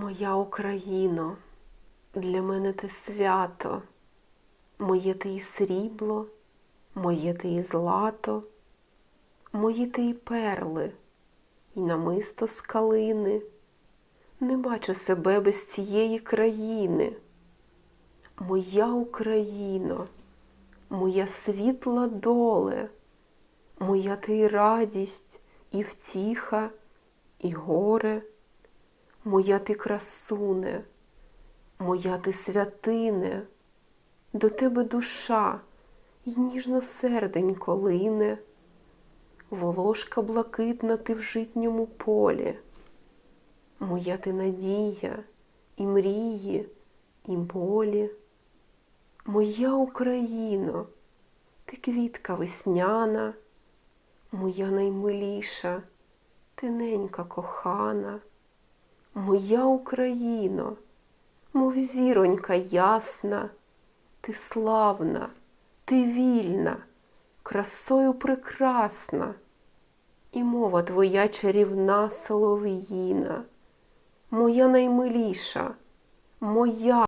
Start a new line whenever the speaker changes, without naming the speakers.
Моя Україно, для мене ти свято, моє ти і срібло, моє ти і злато, мої ти і перли, і намисто з калини. Не бачу себе без цієї країни. Моя Україно, моя світла доле, моя ти і радість, і втіха, і горе, моя ти красуне, моя ти святине, до тебе душа й ніжно серденько лине, волошка блакитна ти в житньому полі. Моя ти надія, і мрії, і болі. Моя Україно, ти квітка весняна, моя наймиліша, ти ненька кохана, моя Україно, мов зіронька ясна, ти славна, ти вільна, красою прекрасна, і мова твоя чарівна солов'їна. Моя наймиліша, моя